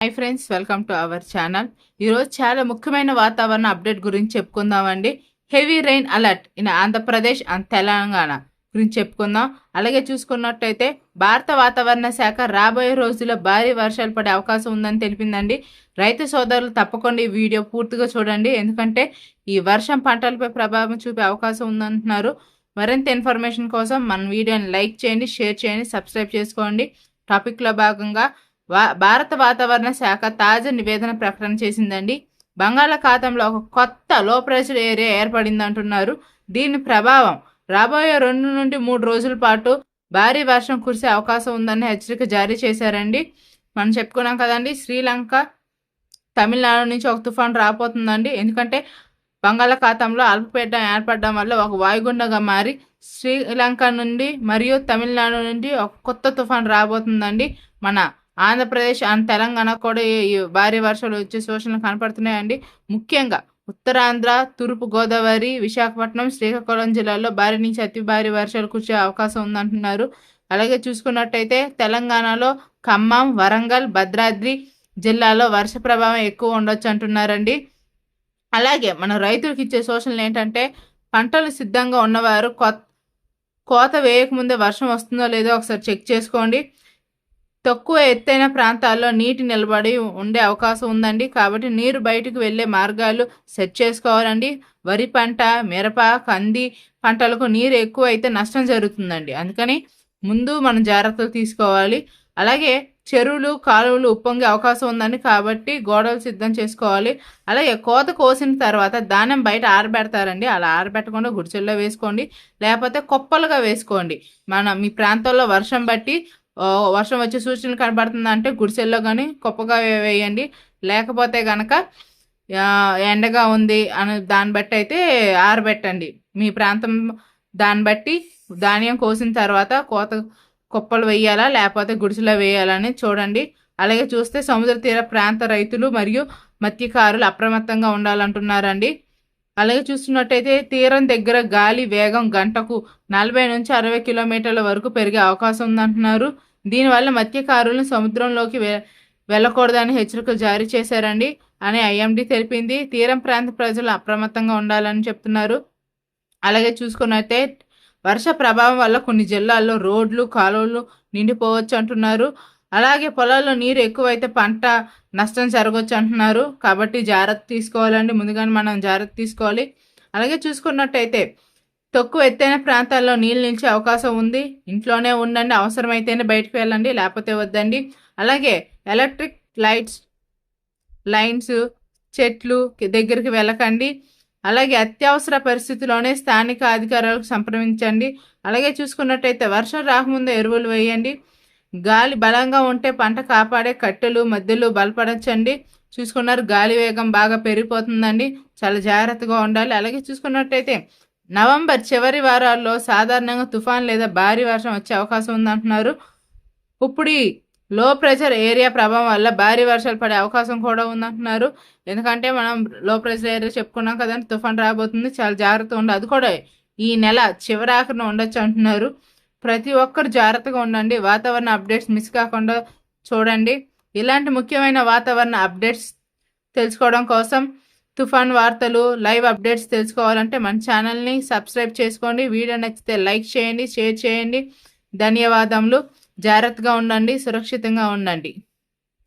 Hi friends welcome to our channel ఈరోజు చాలా ముఖ్యమైన వాతావరణ అప్డేట్ గురించి చెప్పుకుందామండి. Heavy rain alert in Andhra Pradesh and Telangana గురించి చెప్పుకుందాం. అలాగే చూసుకున్నట్టయితే భారత వాతావరణ శాఖ రాబోయే రోజుల్లో భారీ వర్షాలు పడే అవకాశం ఉందని తెలిపిందండి. రైతు సోదరులు తప్పకుండా ఈ వీడియో పూర్తిగా చూడండి. ఎందుకంటే ఈ వర్షం పంటలపై ప్రభావం చూపే అవకాశం ఉందంటున్నారు. మరింత ఇన్ఫర్మేషన్ కోసం మన వీడియోని లైక్ చేయండి షేర్ చేయండి సబ్స్క్రైబ్ చేసుకోండి. టాపిక్లో భాగంగా వా భారత వాతావరణ శాఖ తాజా నివేదన ప్రకటన చేసిందండి. బంగాళాఖాతంలో ఒక కొత్త లో ప్రెషర్ ఏరియా ఏర్పడింది అంటున్నారు దీని ప్రభావం రాబోయే రెండు నుండి మూడు రోజుల పాటు భారీ వర్షం కురిసే అవకాశం ఉందని హెచ్చరిక జారీ చేశారండి. మనం చెప్పుకున్నాం కదండి శ్రీలంక తమిళనాడు నుంచి ఒక తుఫాన్ రాబోతుందండి. ఎందుకంటే బంగాళాఖాతంలో అల్పపీఠం ఏర్పడడం వల్ల ఒక వాయుగుండగా మారి శ్రీలంక నుండి మరియు తమిళనాడు నుండి ఒక కొత్త తుఫాన్ రాబోతుందండి. మన ఆంధ్రప్రదేశ్ అండ్ తెలంగాణ కూడా ఈ భారీ వర్షాలు వచ్చే సూచనలు కనపడుతున్నాయండి. ముఖ్యంగా ఉత్తరాంధ్ర తూర్పు గోదావరి విశాఖపట్నం శ్రీకాకుళం జిల్లాల్లో భారీ నుంచి అతి భారీ వర్షాలు కురిసే అవకాశం ఉందంటున్నారు. అలాగే చూసుకున్నట్టయితే తెలంగాణలో ఖమ్మం వరంగల్ భద్రాద్రి జిల్లాలో వర్ష ప్రభావం ఎక్కువ ఉండొచ్చు అంటున్నారండి. అలాగే మన రైతులకు ఇచ్చే సూచనలు ఏంటంటే పంటలు సిద్ధంగా ఉన్నవారు కొత్త కోత వేయకముందే వర్షం వస్తుందో లేదో ఒకసారి చెక్ చేసుకోండి. తక్కువ ఎత్తైన ప్రాంతాల్లో నీటి నిలబడి ఉండే అవకాశం ఉందండి. కాబట్టి నీరు బయటకు వెళ్ళే మార్గాలు సెట్ చేసుకోవాలండి. వరి పంట మిరప కంది పంటలకు నీరు ఎక్కువ అయితే నష్టం జరుగుతుందండి. అందుకని ముందు మనం జాగ్రత్తలు తీసుకోవాలి. అలాగే చెరువులు కాలువలు ఉప్పొంగే అవకాశం ఉందండి. కాబట్టి గోడలు సిద్ధం చేసుకోవాలి. అలాగే కోత కోసిన తర్వాత ధాన్యం బయట ఆరబెడతారండి. అలా ఆరబెట్టకుండా గుడిచెల్లో వేసుకోండి. లేకపోతే కుప్పలుగా వేసుకోండి. మన మీ ప్రాంతంలో వర్షం బట్టి వర్షం వచ్చే సూచనలు కనబడుతుందంటే గుడిసెల్లో కానీ కుప్పగా వేయండి. లేకపోతే కనుక ఎండగా ఉంది అని దాన్ని బట్టి అయితే ఆరబెట్టండి. మీ ప్రాంతం దాన్ని బట్టి ధాన్యం కోసిన తర్వాత కోత కుప్పలు వేయాలా లేకపోతే గుడిసెలో వేయాలని చూడండి. అలాగే చూస్తే సముద్ర తీర ప్రాంత రైతులు మరియు మత్స్యకారులు అప్రమత్తంగా ఉండాలంటున్నారండి. అలాగే చూస్తున్నట్టయితే తీరం దగ్గర గాలి వేగం గంటకు నలభై నుంచి అరవై కిలోమీటర్ల వరకు పెరిగే అవకాశం ఉందంటున్నారు. దీనివల్ల మత్స్యకారులను సముద్రంలోకి వె వెళ్ళకూడదని హెచ్చరికలు జారీ చేశారండి అని ఐఎండి తెలిపింది. తీరం ప్రాంత ప్రజలు అప్రమత్తంగా ఉండాలని చెప్తున్నారు. అలాగే చూసుకున్నట్టే వర్ష ప్రభావం వల్ల కొన్ని జిల్లాల్లో రోడ్లు కాలువలు నిండిపోవచ్చు అంటున్నారు. అలాగే పొలాల్లో నీరు ఎక్కువైతే పంట నష్టం జరగవచ్చు అంటున్నారు. కాబట్టి జాగ్రత్త తీసుకోవాలండి. ముందుగానే మనం జాగ్రత్త తీసుకోవాలి. అలాగే చూసుకున్నట్టయితే తక్కువ ఎత్తైన ప్రాంతాల్లో నీళ్ళు నిలిచే అవకాశం ఉంది. ఇంట్లోనే ఉండండి. అవసరమైతేనే బయటకు వెళ్ళండి. లేకపోతే వద్దండి. అలాగే ఎలక్ట్రిక్ లైట్స్ లైన్స్ చెట్లు దగ్గరికి వెళ్ళకండి. అలాగే అత్యవసర పరిస్థితిలోనే స్థానిక అధికారులకు సంప్రదించండి. అలాగే చూసుకున్నట్టయితే వర్షం రాకముందు ఎరువులు వేయండి. గాలి బలంగా ఉంటే పంట కాపాడే కట్టెలు మధ్యలు బలపరచండి. చూసుకున్నారు గాలి వేగం బాగా పెరిగిపోతుందండి. చాలా జాగ్రత్తగా ఉండాలి. అలాగే చూసుకున్నట్టయితే నవంబర్ చివరి వారాల్లో సాధారణంగా తుఫాన్ లేదా భారీ వర్షం వచ్చే అవకాశం ఉందంటున్నారు. ఇప్పుడు ఈ లో ప్రెషర్ ఏరియా ప్రభావం వల్ల భారీ వర్షాలు పడే అవకాశం కూడా ఉందంటున్నారు. ఎందుకంటే మనం లో ప్రెషర్ ఏరియా చెప్పుకున్నాం కదండి తుఫాన్ రాబోతుంది. చాలా జాగ్రత్తగా ఉండాలి. అది కూడా ఈ నెల చివరాఖరిన ఉండొచ్చు అంటున్నారు. ప్రతి ఒక్కరు జాగ్రత్తగా ఉండండి. వాతావరణ అప్డేట్స్ మిస్ కాకుండా చూడండి. ఇలాంటి ముఖ్యమైన వాతావరణ అప్డేట్స్ తెలుసుకోవడం కోసం తుఫాన్ వార్తలు లైవ్ అప్డేట్స్ తెలుసుకోవాలంటే మన ఛానల్ని సబ్స్క్రైబ్ చేసుకోండి. వీడియో నచ్చితే లైక్ చేయండి షేర్ చేయండి. ధన్యవాదములు. జాగ్రత్తగా ఉండండి సురక్షితంగా ఉండండి.